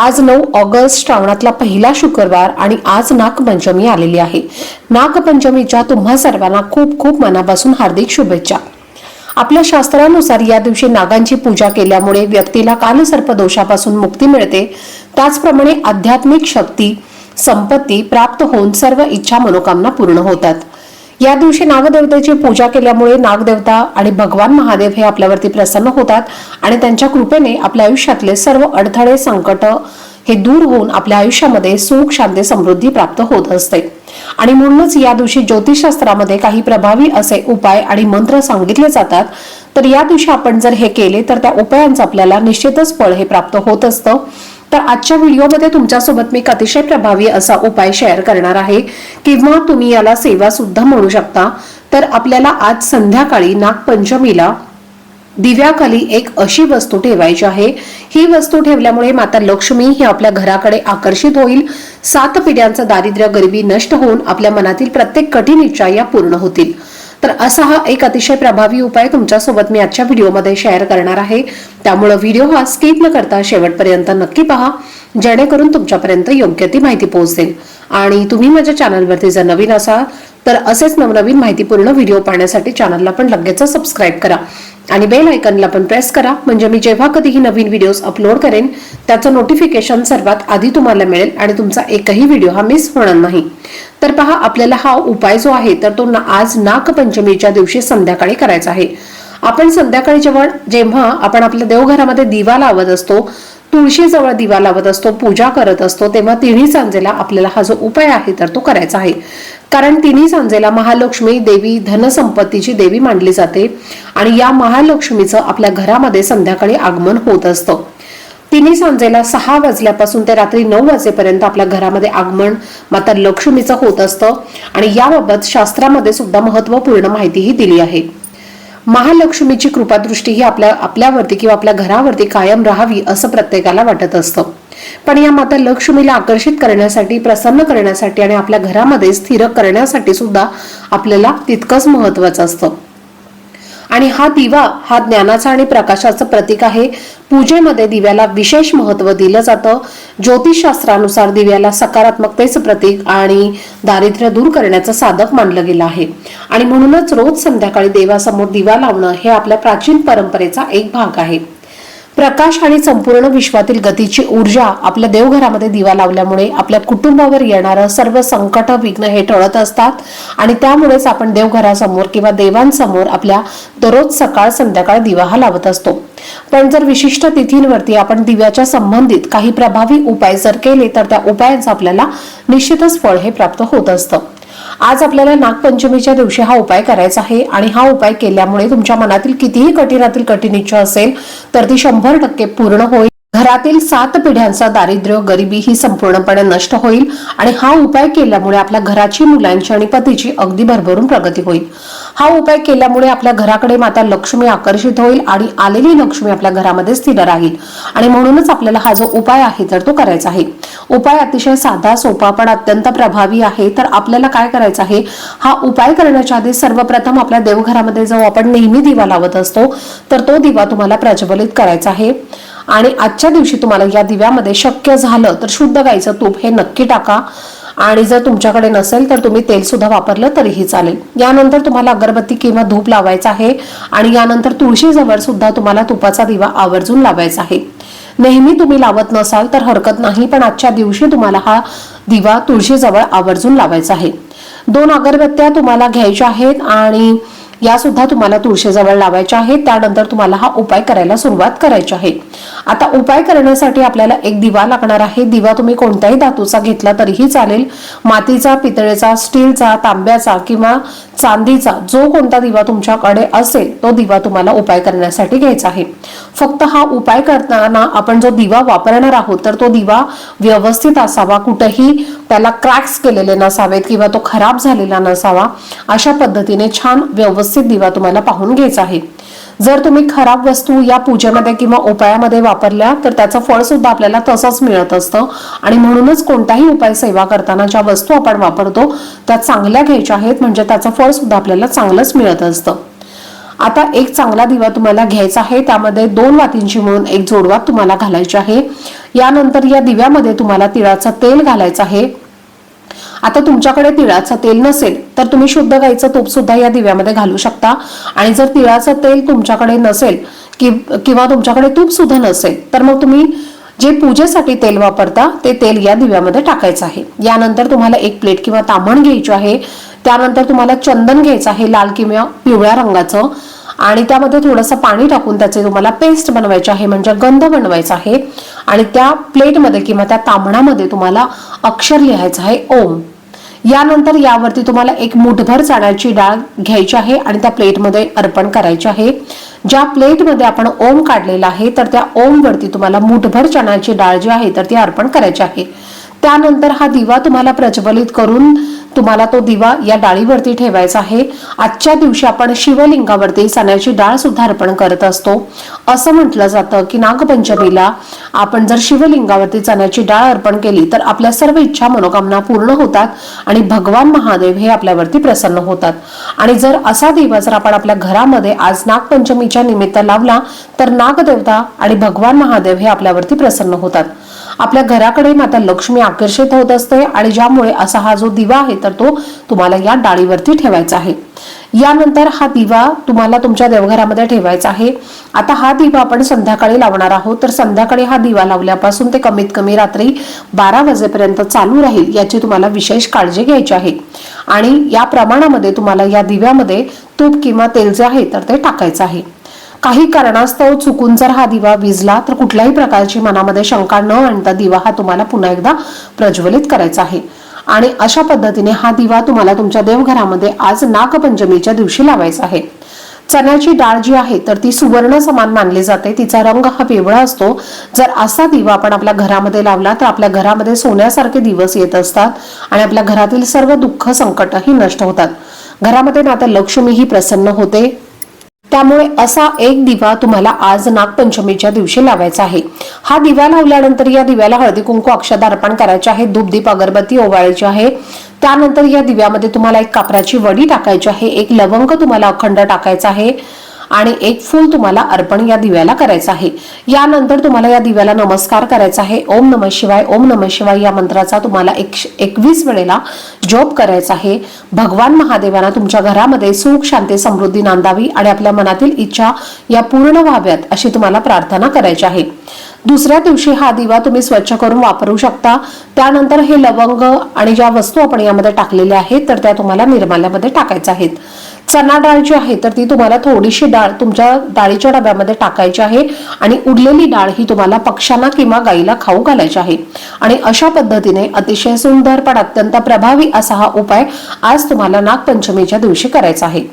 आज नऊ ऑगस्ट श्रावणातला पहिला शुक्रवार आणि आज नागपंचमी आलेली आहे. नागपंचमीच्या तुम्हा सर्वांना खूप खूप मनापासून हार्दिक शुभेच्छा. आपल्या शास्त्रानुसार या दिवशी नागांची पूजा केल्यामुळे व्यक्तीला कालसर्प दोषापासून मुक्ती मिळते. त्याचप्रमाणे आध्यात्मिक शक्ती संपत्ती प्राप्त होऊन सर्व इच्छा मनोकामना पूर्ण होतात. या दिवशी नागदेवतेची पूजा केल्यामुळे नागदेवता आणि भगवान महादेव हे आपल्यावरती प्रसन्न होतात आणि त्यांच्या कृपेने आपल्या आयुष्यातले सर्व अडथळे संकट हे दूर होऊन आपल्या आयुष्यामध्ये सुख शांती समृद्धी प्राप्त होत असते. आणि म्हणूनच या दिवशी ज्योतिषशास्त्रामध्ये काही प्रभावी असे उपाय आणि मंत्र सांगितले जातात. तर या दिवशी आपण जर हे केले तर त्या उपायांचं आपल्याला निश्चितच फळ हे प्राप्त होत असतं. तर आजच्या व्हिडिओमध्ये तुमच्यासोबत मी एक अतिशय प्रभावी असा उपाय शेअर करणार आहे. किंवा तुम्ही याला सेवा सुद्धा म्हणू शकता. तर आपल्याला आज संध्याकाळी नागपंचमीला दिव्याखाली एक अशी वस्तू ठेवायची आहे. ही वस्तू ठेवल्यामुळे माता लक्ष्मी ही आपल्या घराकडे आकर्षित होईल. सात पिढ्यांचं दारिद्र्य गरिबी नष्ट होऊन आपल्या मनातील प्रत्येक कठीण इच्छा या पूर्ण होतील. तर असा हा एक अतिशय प्रभावी उपाय तुमच्यासोबत मी आजच्या व्हिडिओमध्ये शेअर करणार आहे. त्यामुळे व्हिडिओ हा स्किप न करता शेवटपर्यंत नक्की पहा. जेणेकरून तुमच्यापर्यंत योग्य ती माहिती पोहोचेल. आणि तुम्ही माझ्या चॅनलवरती जर नवीन असाल तर असेच नवनवीन माहितीपूर्ण व्हिडिओ पाहण्यासाठी चॅनलला पण लगेच सबस्क्राईब करा. आणि बेल आयकनला पण प्रेस करा. म्हणजे मी जेव्हा कधीही नवीन व्हिडिओज अपलोड करेन त्याचं नोटिफिकेशन सर्वात आधी तुम्हाला मिळेल आणि तुमचा एकही व्हिडिओ हा मिस होणार नाही. तर पहा आपल्याला हा उपाय जो आहे तर तो ना- आज नागपंचमीच्या दिवशी संध्याकाळी करायचा आहे. आपण संध्याकाळी जेव्हा जेव्हा आपण आपल्या देवघरामध्ये दिवा लावत असतो तुळशीजवळ दिवा लावत असतो पूजा करत असतो तेव्हा तिन्ही सांजेला आपल्याला हा जो उपाय आहे तर तो करायचा आहे. कारण तिन्ही सांजेला महालक्ष्मी देवी धनसंपत्तीची देवी मानली जाते आणि या महालक्ष्मीचं आपल्या घरामध्ये संध्याकाळी आगमन होत असतं. तिन्ही सांजेला सहा वाजल्यापासून ते रात्री नऊ वाजेपर्यंत आपल्या घरामध्ये आगमन माता लक्ष्मीचं होत असतं आणि याबाबत शास्त्रामध्ये सुद्धा महत्त्वपूर्ण माहितीही दिली आहे. महालक्ष्मीची कृपादृष्टी ही आपल्या आपल्यावरती किंवा आपल्या घरावरती कायम राहावी असं प्रत्येकाला वाटत असतं. पण या माता लक्ष्मीला आकर्षित करण्यासाठी प्रसन्न करण्यासाठी आणि आपल्या घरामध्ये स्थिर करण्यासाठी सुद्धा आपल्याला तितकंच महत्वाचं असतं. आणि हा दिवा हा ज्ञानाचा आणि प्रकाशाचं प्रतीक आहे. पूजेमध्ये दिव्याला विशेष महत्त्व दिलं जातं. ज्योतिषशास्त्रानुसार दिव्याला सकारात्मकतेचं प्रतीक आणि दारिद्र्य दूर करण्याचं साधक मानलं गेलं आहे. आणि म्हणूनच रोज संध्याकाळी देवासमोर दिवा लावणं हे आपल्या प्राचीन परंपरेचा एक भाग आहे. प्रकाश आणि संपूर्ण विश्वातील गतीची ऊर्जा आपल्या देवघरामध्ये दिवा लावल्यामुळे आपल्या कुटुंबावर येणारं सर्व संकट विघ्न हे टळत असतात. आणि त्यामुळेच आपण देवघरासमोर किंवा देवांसमोर आपल्या दररोज सकाळ संध्याकाळ दिवा हा लावत असतो. पण जर विशिष्ट तिथींवरती आपण दिव्याच्या संबंधित काही प्रभावी उपाय जर केले तर त्या उपायांचं आपल्याला निश्चितच फळ हे प्राप्त होत असतं. आज आपल्याला नागपंचमीच्या दिवशी हा उपाय करायचा आहे आणि हा उपाय केल्यामुळे तुमच्या मनातील कितीही कठीणातील कठीण इच्छा असेल तर ती शंभर टक्के पूर्ण होईल. घरातील सात पिढ्यांचा दारिद्र्य गरिबी ही संपूर्णपणे नष्ट होईल आणि हा उपाय केल्यामुळे आपल्या घराची मुलांची आणि पतीची अगदी भरभरून प्रगती होईल. हा उपाय केल्यामुळे आपल्या घराकडे माता लक्ष्मी आकर्षित होईल आणि आलेली लक्ष्मी आपल्या घरामध्ये स्थिर राहील. आणि म्हणूनच आपल्याला हा जो उपाय आहे तर तो करायचा आहे. उपाय अतिशय साधा सोपा पण अत्यंत प्रभावी आहे. तर आपल्याला काय करायचं आहे? हा उपाय करण्याच्या आधी सर्वप्रथम आपल्या देवघरामध्ये जो आपण नेहमी दिवा लावत असतो. तर तो दिवा तुम्हाला प्रज्वलित करायचा आहे. आणि आजच्या दिवशी तुम्हाला या दिव्यामध्ये शक्य झालं तर शुद्ध गाईचं तूप हे नक्की टाका. आणि जर तुमच्याकडे नसेल तर तुम्ही तेल सुद्धा वापरलं तरीही चालेल. यानंतर तुम्हाला अगरबत्ती किंवा धूप लावायचा आहे. आणि यानंतर तुळशीजवळ सुद्धा तुम्हाला तुपाचा दिवा आवर्जून लावायचा आहे. नेहमी तुम्ही लावत नसाल तर हरकत नाही पण आजच्या दिवशी तुम्हाला हा दिवा तुळशीजवळ आवर्जून लावायचा आहे. दोन अगरबत्त्या तुम्हाला घ्यायच्या आहेत आणि या सुद्धा तुम्हाला तुळशीजवळ लावायच्या आहेत. त्यानंतर तुम्हाला हा उपाय करायला सुरुवात करायची आहे. आता उपाय करण्यासाठी आपल्याला एक दिवा लागणार आहे. दिवा तुम्ही कोणत्याही धातूचा घेतला तरीही चालेल. मातीचा पितळेचा स्टीलचा तांब्याचा किंवा चांदीचा जो कोणता दिवा तुमच्याकडे असेल तो दिवा तुम्हाला उपाय करण्यासाठी घ्यायचा आहे. फक्त हा उपाय करताना आपण जो दिवा वापरणार आहोत तर तो दिवा व्यवस्थित असावा कुठेही त्याला क्रॅक्स केलेले नसावेत किंवा तो खराब झालेला नसावा अशा पद्धतीने छान व्यवस्थित दिवा तुम्हाला पाहून घ्यायचा आहे. जर तुम्ही खराब वस्तू या पूजेमध्ये किंवा उपायामध्ये वापरल्या तर त्याचं फळ सुद्धा आपल्याला तसंच मिळत असतं. आणि म्हणूनच कोणताही उपाय सेवा करताना ज्या वस्तू आपण वापरतो त्या चांगल्या घ्यायच्या आहेत म्हणजे त्याचं फळ सुद्धा आपल्याला चांगलंच मिळत असतं. आता एक चांगला दिवा तुम्हाला घ्यायचा आहे. त्यामध्ये दोन वातींची म्हणून एक जोडवात तुम्हाला घालायची आहे. यानंतर या दिव्यामध्ये तुम्हाला तिळाचं तेल घालायचं आहे. आता तुमच्याकडे तिळाचं तेल नसेल तर तुम्ही शुद्ध गाईचं तूप सुद्धा या दिव्यामध्ये घालू शकता. आणि जर तिळाचं तेल तुमच्याकडे नसेल कि किंवा तुमच्याकडे तूप सुद्धा नसेल तर मग तुम्ही जे पूजेसाठी तेल वापरता ते तेल या दिव्यामध्ये टाकायचं आहे. यानंतर तुम्हाला एक प्लेट किंवा तामण घ्यायची आहे. त्यानंतर तुम्हाला चंदन घ्यायचं आहे लाल किंवा पिवळ्या रंगाचं. आणि त्यामध्ये थोडंसं पाणी टाकून त्याचे तुम्हाला पेस्ट बनवायचे आहे म्हणजे गंध बनवायचा आहे. आणि त्या प्लेटमध्ये किंवा त्या तांबणामध्ये तुम्हाला अक्षर लिहायचं आहे ओम. यानंतर यावरती तुम्हाला एक मुठभर चण्याची डाळ घ्यायची आहे आणि त्या प्लेटमध्ये अर्पण करायची आहे. ज्या प्लेटमध्ये आपण ओम काढलेला आहे तर त्या ओम वरती तुम्हाला मुठभर चण्याची डाळ जी आहे तर ती अर्पण करायची आहे. त्यानंतर हा दिवा तुम्हाला प्रज्वलित करून तुम्हाला तो दिवा या डाळीवरती ठेवायचा आहे. आजच्या दिवशी आपण शिवलिंगावरती चण्याची डाळ सुद्धा अर्पण करत असतो. असं म्हटलं जातं की नागपंचमीला आपण जर शिवलिंगावरती चण्याची डाळ अर्पण केली तर आपल्या सर्व इच्छा मनोकामना पूर्ण होतात आणि भगवान महादेव हे आपल्यावरती प्रसन्न होतात. आणि जर असा दिवा जर आपण आपल्या घरामध्ये आज नागपंचमीच्या निमित्त लावला तर नागदेवता आणि भगवान महादेव हे आपल्यावरती प्रसन्न होतात. आपल्या घराकडे माता लक्ष्मी आकर्षित होत असते आणि ज्यामुळे असा हा जो दिवा आहे तर तो तुम्हाला या डाळीवरती ठेवायचा आहे. यानंतर हा दिवा तुम्हाला तुमच्या देवघरामध्ये ठेवायचा आहे. आता हा दिवा आपण संध्याकाळी लावणार आहोत. तर संध्याकाळी हा दिवा लावल्यापासून ते कमीत कमी रात्री बारा वाजेपर्यंत चालू राहील याची तुम्हाला विशेष काळजी घ्यायची आहे. आणि या प्रमाणामध्ये तुम्हाला या दिव्यामध्ये तूप किंवा तेल जे आहे तर ते टाकायचं आहे. काही कारणास्तव चुकून जर हा दिवा विजला तर कुठल्याही प्रकारची मनामध्ये शंका न आणता दिवा हा तुम्हाला पुन्हा एकदा प्रज्वलित करायचा आहे. आणि अशा पद्धतीने हा दिवा तुम्हाला तुमच्या देवघरामध्ये आज नागपंचमीच्या दिवशी लावायचा आहे. चण्याची डाळ जी आहे तर ती सुवर्ण समान मानली जाते. तिचा रंग हा पिवळा असतो. जर असा दिवा आपण आपल्या घरामध्ये लावला तर आपल्या घरामध्ये सोन्यासारखे दिवस येत असतात आणि आपल्या घरातील सर्व दुःख संकटही नष्ट होतात. घरामध्ये माता लक्ष्मी ही प्रसन्न होते. त्यामुळे असा एक दिवा तुम्हाला आज नागपंचमीच्या दिवशी लावायचा आहे. हा दिवा लावल्यानंतर या दिव्याला हळदी कुंकू अक्षदा अर्पण करायचे आहे. धूपदीप अगरबत्ती ओवाळायची आहे. त्यानंतर या दिव्यामध्ये तुम्हाला एक कापराची वडी टाकायची आहे. एक लवंग तुम्हाला अखंड टाकायचा आहे. आणि एक फूल तुम्हाला अर्पण या दिव्याला करायचं आहे. यानंतर तुम्हाला या दिव्याला नमस्कार करायचा आहे. ओम नम शिवाय ओम नम शिवाय या मंत्राचा तुम्हाला एक एकवीस वेळेला जोप करायचा आहे. भगवान महादेवांना तुमच्या घरामध्ये सुख शांती समृद्धी नांदावी आणि आपल्या मनातील इच्छा या पूर्ण व्हाव्यात अशी तुम्हाला प्रार्थना करायची आहे. दुसऱ्या दिवशी हा दिवा तुम्ही स्वच्छ करून वापरू शकता. त्यानंतर हे लवंग आणि ज्या वस्तू आपण यामध्ये टाकलेल्या आहेत तर त्या तुम्हाला निर्माल्यामध्ये टाकायच्या आहेत. चना डाळ जी आहे तर ती तुम्हाला थोडीशी डाळ तुमच्या डाळीच्या डब्यामध्ये टाकायची आहे आणि उरलेली डाळ ही तुम्हाला पक्ष्यांना किंवा गाईला खाऊ घालायची आहे. आणि अशा पद्धतीने अतिशय सुंदर पण अत्यंत प्रभावी असा हा उपाय आज तुम्हाला नागपंचमीच्या दिवशी करायचा आहे.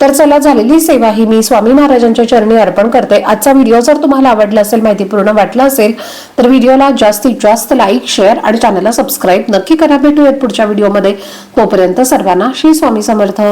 तर चला झालेली सेवा ही मी स्वामी महाराजांच्या चरणी अर्पण करते. आजचा व्हिडिओ जर तुम्हाला आवडला असेल माहितीपूर्ण वाटला असेल तर व्हिडिओला जास्तीत जास्त लाईक शेअर आणि चॅनलला सबस्क्राईब नक्की करा. भेटूयात पुढच्या व्हिडिओमध्ये. तोपर्यंत सर्वांना श्री स्वामी समर्थ.